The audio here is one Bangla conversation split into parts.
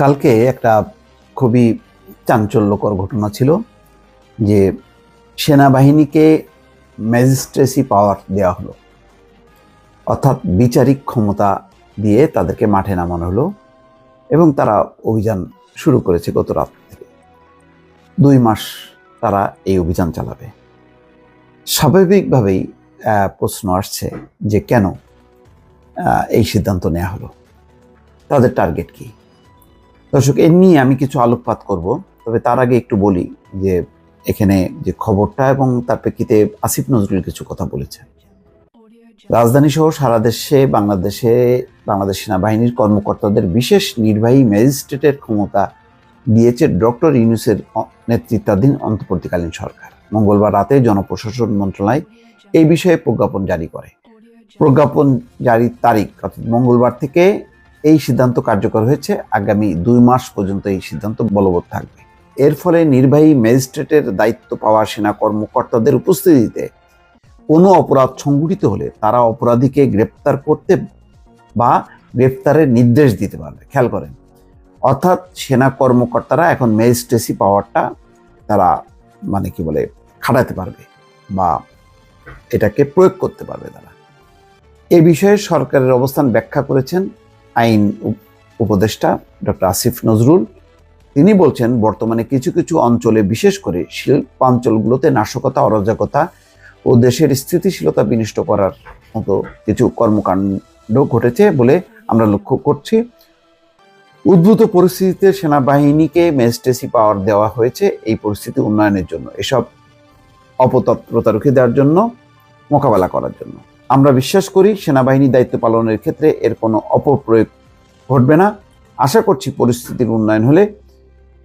কালকে একটা খুবই চাঞ্চল্যকর ঘটনা ছিল যে সেনাবাহিনীকে ম্যাজিস্ট্রেসি পাওয়ার দেওয়া হলো। অর্থাৎ বিচারিক ক্ষমতা দিয়ে তাদেরকে মাঠে নামানো হলো এবং তারা অভিযান শুরু করেছে গত রাত থেকে। দুই মাস তারা এই অভিযান চালাবে। স্বাভাবিকভাবেই প্রশ্ন আসছে যে কেন এই সিদ্ধান্ত নেওয়া হলো? তাদের টার্গেট কি? দর্শক, এ নিয়ে আমি কিছু আলোকপাত করব, তবে তার আগে একটু বলি যে এখানে যে খবরটা এবং তার প্রেক্ষিতে আসিফ নজরুল কিছু কথা বলেছে রাজধানী সহ সারা দেশে, বাংলাদেশে, বাংলাদেশ সেনাবাহিনীর কর্মকর্তাদের বিশেষ নির্বাহী ম্যাজিস্ট্রেটের ক্ষমতা দিয়েছে ডক্টর ইউনুসের নেতৃত্বাধীন অন্তর্বর্তীকালীন সরকার। মঙ্গলবার রাতে জনপ্রশাসন মন্ত্রণালয় এই বিষয়ে প্রজ্ঞাপন জারি করে। প্রজ্ঞাপন জারির তারিখ, অর্থাৎ মঙ্গলবার থেকে এই সিদ্ধান্ত কার্যকর হয়েছে। আগামী দুই মাস পর্যন্ত এই সিদ্ধান্ত বলবৎ থাকবে। এর ফলে নির্বাহী ম্যাজিস্ট্রেটের দায়িত্ব পাওয়া সেনা কর্মকর্তাদের উপস্থিতিতে কোনো অপরাধ সংঘটিত হলে তারা অপরাধীকে গ্রেপ্তার করতে বা গ্রেপ্তারের নির্দেশ দিতে পারবে। খেয়াল করেন। অর্থাৎ সেনা কর্মকর্তারা এখন ম্যাজিস্ট্রেসি পাওয়ারটা তারা মানে কি বলে, খাটাতে পারবে বা এটাকে প্রয়োগ করতে পারবে তারা। এ বিষয়ে সরকারের অবস্থান ব্যাখ্যা করেছেন আইন উপ- উপদেষ্টা ডক্টর আসিফ নজরুল। তিনি বলছেন, বর্তমানে কিছু কিছু অঞ্চলে, বিশেষ করে শিল্পাঞ্চলগুলোতে নাশকতা, অরাজকতা ও দেশের স্থিতিশীলতা বিনষ্ট করার মতো কিছু কর্মকাণ্ড ঘটেছে বলে আমরা লক্ষ্য করছি। উদ্ভূত পরিস্থিতিতে সেনাবাহিনীকে ম্যাজিস্ট্রেসি পাওয়ার দেওয়া হয়েছে এই পরিস্থিতি উন্নয়নের জন্য, এসব অপতৎপরতা রুখে দেওয়ার জন্য, মোকাবেলা করার জন্য। আমরা বিশ্বাস করি সেনাবাহিনী দায়িত্ব পালনের ক্ষেত্রে এর কোনো অপপ্রয়োগ ঘটবে না। আশা করছি পরিস্থিতির উন্নয়ন হলে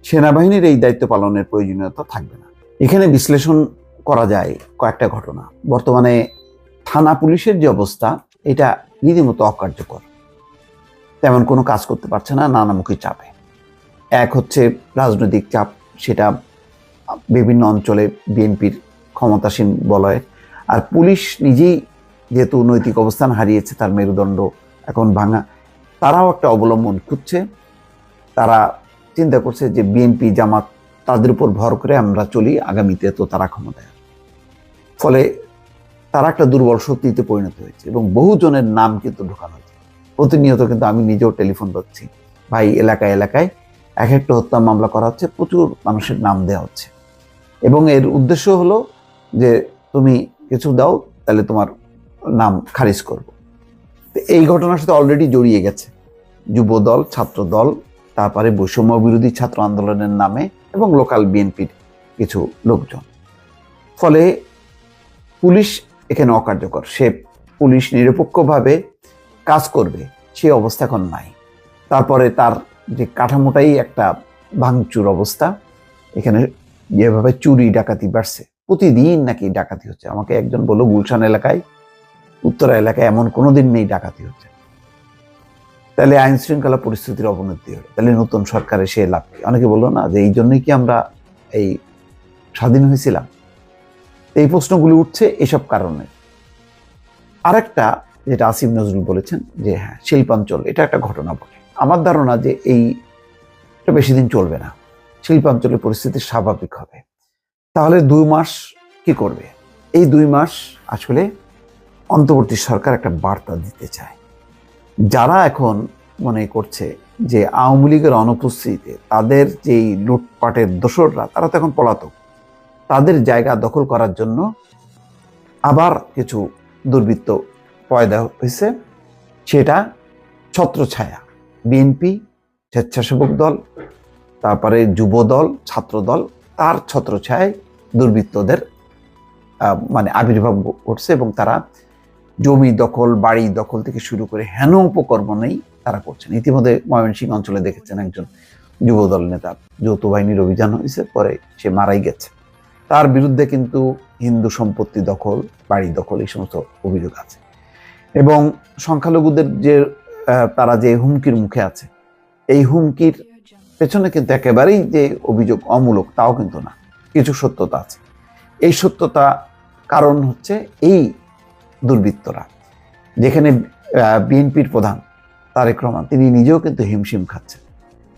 সেনাবাহিনীর এই দায়িত্ব পালনের প্রয়োজনীয়তা থাকবে না। এখানে বিশ্লেষণ করা যায় কয়েকটা ঘটনা। বর্তমানে থানা পুলিশের যে অবস্থা, এটা রীতিমতো অকার্যকর। তেমন কোনো কাজ করতে পারছে না নানামুখী চাপে। এক হচ্ছে রাজনৈতিক চাপ, সেটা বিভিন্ন অঞ্চলে বিএনপির ক্ষমতাসীন বলয়। আর পুলিশ নিজেই যেহেতু নৈতিক অবস্থান হারিয়েছে, তার মেরুদণ্ড এখন ভাঙা। তারাও একটা অবলম্বন খুঁজছে তারা চিন্তা করছে যে বিএনপি জামাত তাদের উপর ভর করে আমরা চলি, আগামীতে তো তারা ক্ষমতায়। ফলে তারা একটা দুর্বল শক্তিতে পরিণত হয়েছে এবং বহুজনের নাম কিন্তু ঢোকানো হয়েছে। প্রতিনিয়ত কিন্তু আমি নিজেও টেলিফোন পাচ্ছি, ভাই, এলাকায় এলাকায় এক একটা হত্যা মামলা করা হচ্ছে, প্রচুর মানুষের নাম দেওয়া হচ্ছে। এবং এর উদ্দেশ্য হলো যে, তুমি কিছু দাও, তাহলে তোমার নাম খারিজ করব। এই ঘটনার সাথে অলরেডি জড়িয়ে গেছে। যুব দল ছাত্র দল তারপরে বৈষম্য বিরোধী ছাত্র আন্দোলনের নামে এবং লোকাল বিএনপির কিছু লোকজন। ফলে পুলিশ এখানে অকার্যকর। সে পুলিশ নিরপেক্ষভাবে কাজ করবে, সে অবস্থা এখন নাই। তারপরে তার যে কাঠামোটাই একটা ভাঙচুর অবস্থা, এখানে যেভাবে চুরি, ডাকাতি বাড়ছে, প্রতিদিন নাকি ডাকাতি হচ্ছে। আমাকে একজন বলল, গুলশান এলাকায় উত্তরা এলাকায় এমন কোনো দিন নেই ডাকাতি হচ্ছে। তাহলে আইন শৃঙ্খলা পরিস্থিতির অবনতি হলো। তাহলে নতুন সরকারে সে লাভ? অনেকে বলল না যে এই জন্যই কি আমরা এই স্বাধীন হয়েছিলাম? এই প্রশ্নগুলি উঠছে এসব কারণে। আরেকটা যেটা আসিফ নজরুল বলেছেন যে হ্যাঁ শিল্পাঞ্চল, এটা একটা ঘটনা বলে আমার ধারণা যে এই বেশি দিন চলবে না। শিল্পাঞ্চলের পরিস্থিতি স্বাভাবিক হবে। তাহলে দুই মাস কি করবে? এই দুই মাস আসলে অন্তর্বর্তী সরকার একটা বার্তা দিতে চায়। যারা এখন মনে করছে যে আওয়ামী লীগের অনুপস্থিতিতে তাদের যেই লুটপাটের দোসররা, তারা তো এখন পলাতক। তাদের জায়গা দখল করার জন্য আবার কিছু দুর্বৃত্ত পয়দা হয়েছে। সেটা ছত্রছায়া, বিএনপি, স্বেচ্ছাসেবক দল, তারপরে যুব দল ছাত্র দল তার ছত্রছায়ায় দুর্বৃত্তদের মানে আবির্ভাব ঘটছে এবং তারা জমি দখল, বাড়ি দখল থেকে শুরু করে হেন উপকর্ম নেই তারা করছেন। ইতিমধ্যে ময়মনসিংহ অঞ্চলে দেখেছেন একজন যুবদল নেতা, যৌথ বাহিনীর অভিযান হয়েছে, পরে সে মারাই গেছে। তার বিরুদ্ধে কিন্তু হিন্দু সম্পত্তি দখল, বাড়ি দখল, এই সমস্ত অভিযোগ আছে। এবং সংখ্যালঘুদের যে তারা যে হুমকির মুখে আছে, এই হুমকির পেছনে কিন্তু একেবারেই যে অভিযোগ অমূলক, তাও কিন্তু না। কিছু সত্যতা আছে। এই সত্যতা কারণ হচ্ছে এই দুর্বৃত্তরা, যেখানে বিএনপির প্রধান তারেক রহমান, তিনি নিজেও কিন্তু হিমশিম খাচ্ছেন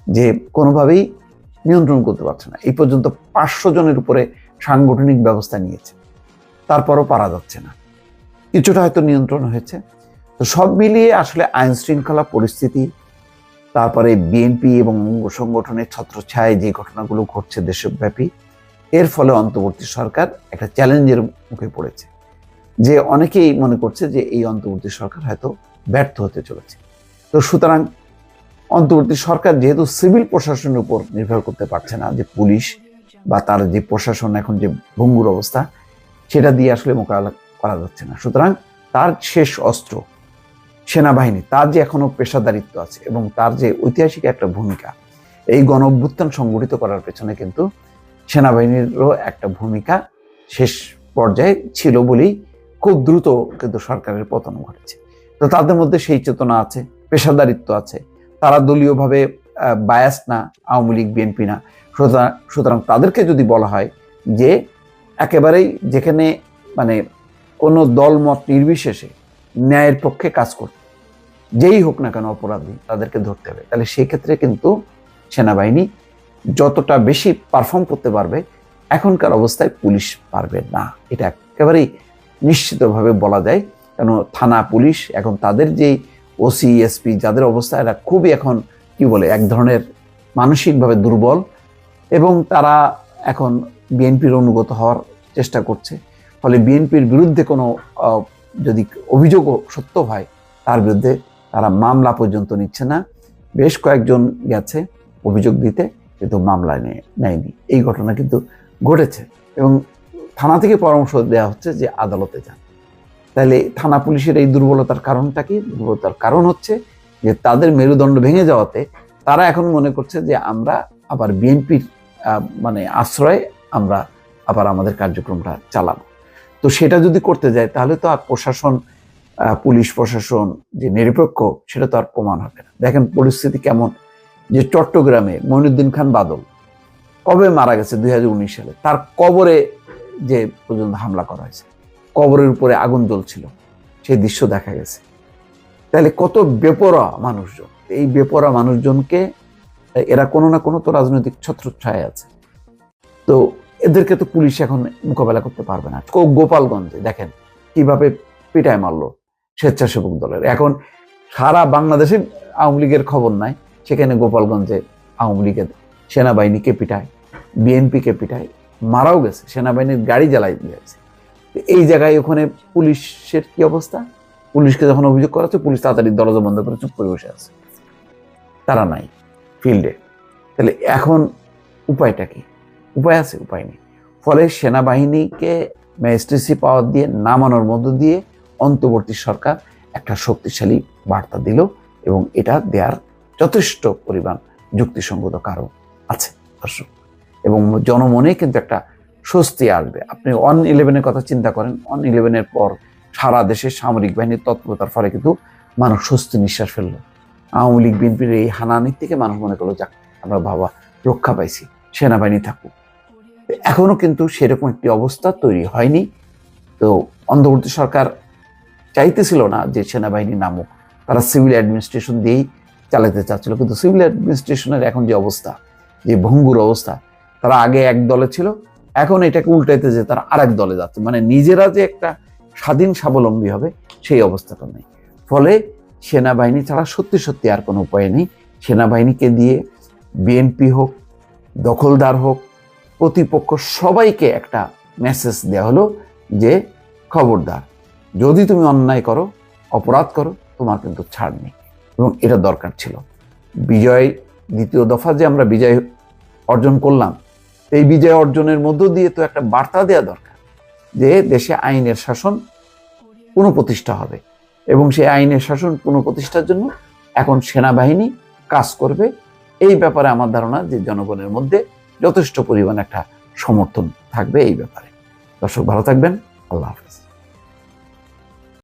যে কোনোভাবেই নিয়ন্ত্রণ করতে পারছে না। এই পর্যন্ত পাঁচশো জনের উপরে সাংগঠনিক ব্যবস্থা নিয়েছে। তারপরও পারা যাচ্ছে না। কিছুটা হয়তো নিয়ন্ত্রণ হয়েছে। তো সব মিলিয়ে আসলে আইন শৃঙ্খলা পরিস্থিতি, তারপরে বিএনপি এবং অঙ্গ সংগঠনের ছত্রছায়ায় যে ঘটনাগুলো ঘটছে দেশব্যাপী, এর ফলে অন্তর্বর্তী সরকার একটা চ্যালেঞ্জের মুখে পড়েছে। যে অনেকেই মনে করছে যে এই অন্তর্বর্তী সরকার হয়তো ব্যর্থ হতে চলেছে। তো সুতরাং অন্তর্বর্তী সরকার যেহেতু সিভিল প্রশাসনের উপর নির্ভর করতে পারছে না, যে পুলিশ বা তার যে প্রশাসন এখন যে ভঙ্গুর অবস্থা, সেটা দিয়ে আসলে মোকাবেলা করা যাচ্ছে না। সুতরাং তার শেষ অস্ত্র সেনাবাহিনী, তার যে এখনও পেশাদারিত্ব আছে এবং তার যে ঐতিহাসিক একটা ভূমিকা, এই গণ অভ্যুত্থান সংগঠিত করার পেছনে কিন্তু সেনাবাহিনীরও একটা ভূমিকা শেষ পর্যায়ে ছিল বলেই খুব দ্রুত কিন্তু সরকারের পতন ঘটেছে। তো তাদের মধ্যে সেই চেতনা আছে, পেশাদারিত্ব আছে, তারা দলীয়ভাবে বায়াস না, আওয়ামী লীগ, বিএনপি না। সুতরাং তাদেরকে যদি বলা হয় যে একেবারেই যেখানে মানে কোনো দলমত নির্বিশেষে ন্যায়ের পক্ষে কাজ করতে যেই হোক না কেন অপরাধী তাদেরকে ধরতে হবে। তাহলে সেই ক্ষেত্রে কিন্তু সেনাবাহিনী যতটা বেশি পারফর্ম করতে পারবে, এখনকার অবস্থায় পুলিশ পারবে না। এটা একেবারেই নিশ্চিতভাবে বলা যায়, কেন থানা, পুলিশ এখন তাদের যেই ওসি এসপি যাদের অবস্থা, এরা খুবই এখন কি বলে, এক ধরনের মানসিকভাবে দুর্বল এবং তারা এখন বিএনপির অনুগত হওয়ার চেষ্টা করছে। ফলে বিএনপির বিরুদ্ধে কোনো যদি অভিযোগও সত্য হয়, তার বিরুদ্ধে তারা মামলা পর্যন্ত নিচ্ছে না। বেশ কয়েকজন গেছে অভিযোগ দিতে, কিন্তু মামলা নিয়ে, নেয়নি। এই ঘটনা কিন্তু ঘটেছে এবং থানা থেকে পরামর্শ দেওয়া হচ্ছে যে আদালতে যান। তাহলে থানা পুলিশের এই দুর্বলতার কারণটা কি? দুর্বলতার কারণ হচ্ছে যে তাদের মেরুদণ্ড ভেঙে যাওয়াতে তারা এখন মনে করছে যে আমরা আবার বিএনপির মানে আশ্রয়ে আমরা আবার আমাদের কার্যক্রমটা চালাবো। তো সেটা যদি করতে যায় তাহলে তো আর প্রশাসন পুলিশ প্রশাসন যে নিরপেক্ষ সেটা তো আর প্রমাণ হবে না। দেখেন পরিস্থিতি কেমন যে চট্টগ্রামে মইনুদ্দিন খান বাদল কবে মারা গেছে দু হাজার উনিশ সালে? তার কবরে যে পর্যন্ত হামলা করা হয়েছে। কবরের উপরে আগুন জ্বলছিল। সেই দৃশ্য দেখা গেছে। তাহলে কত বেপরা মানুষজন। এই বেপরা মানুষজনকে, এরা কোনো না কোনো তো রাজনৈতিক ছত্রছায় আছে। তো এদেরকে তো পুলিশ এখন মোকাবেলা করতে পারবে না। গোপালগঞ্জে দেখেন কীভাবে পিটায় মারলো স্বেচ্ছাসেবক দলের। এখন সারা বাংলাদেশে আওয়ামী লীগের খবর নাই। সেখানে গোপালগঞ্জে আওয়ামী লীগের সেনাবাহিনীকে পিটায়, বিএনপিকে পিটায় মারাও গেছে, সেনাবাহিনীর গাড়ি জ্বালাই দিয়েছে এই জায়গায় ওখানে পুলিশের কি অবস্থা? পুলিশকে যখন অভিযোগ করা হচ্ছে, পুলিশ তাড়াতাড়ি দরজা বন্ধ করে চুপ করে বসে আছে। তারা নাই, ফিল্ডে। তাহলে এখন উপায়টা কি? উপায় আছে, উপায় নেই। ফলে সেনাবাহিনীকে ম্যাজিস্ট্রেসি পাওয়ার দিয়ে নামানোর মধ্য দিয়ে অন্তর্বর্তী সরকার একটা শক্তিশালী বার্তা দিল এবং এটা দেওয়ার যথেষ্ট পরিমাণ যুক্তিসঙ্গত কারণ আছে। দর্শক এবং জনমনে কিন্তু একটা স্বস্তি আসবে। আপনি অন ইলেভেনের কথা চিন্তা করেন অন ইলেভেনের পর সারা দেশের সামরিক বাহিনীর তৎপরতার ফলে কিন্তু মানুষ স্বস্তি নিঃশ্বাস ফেলল। আওয়ামী লীগ, বিএনপির এই হানানির থেকে মানুষ মনে করল, যাক, আমরা বাবা, রক্ষা পাইছি, সেনাবাহিনী থাকুক। এখনও কিন্তু সেরকম একটি অবস্থা তৈরি হয়নি। তো অন্তর্বর্তী সরকার চাইতেছিল না যে সেনাবাহিনী নামুক। তারা সিভিল অ্যাডমিনিস্ট্রেশন দিয়েই চালাতে চাচ্ছিল। কিন্তু সিভিল অ্যাডমিনিস্ট্রেশনের এখন যে অবস্থা, যে ভঙ্গুর অবস্থা তারা আগে এক দলে ছিল, এখন এটাকে উল্টাইতে যে তারা আরেক দলে যাচ্ছে। মানে নিজেরা যে একটা স্বাধীন, স্বাবলম্বী হবে, সেই অবস্থাটা নেই। ফলে সেনাবাহিনী ছাড়া সত্যি সত্যি আর কোনো উপায় নেই। সেনাবাহিনীকে দিয়ে বিএনপি হোক, দখলদার হোক, প্রতিপক্ষ সবাইকে একটা মেসেজ দেওয়া হলো যে, খবরদার, যদি তুমি অন্যায় করো, অপরাধ করো, তোমার কিন্তু ছাড় নেই। এবং এটা দরকার ছিল। বিজয়, দ্বিতীয় দফা যে আমরা বিজয় অর্জন করলাম এই বিজয় অর্জনের মধ্য দিয়ে তো একটা বার্তা দেওয়া দরকার যে দেশে আইনের শাসন পুনঃপ্রতিষ্ঠা হবে এবং সেই আইনের শাসন পুনঃপ্রতিষ্ঠার জন্য এখন সেনাবাহিনী কাজ করবে। এই ব্যাপারে আমার ধারণা যে জনগণের মধ্যে যথেষ্ট পরিমাণ একটা সমর্থন থাকবে এই ব্যাপারে। দর্শক, ভালো থাকবেন। আল্লাহ হাফেজ।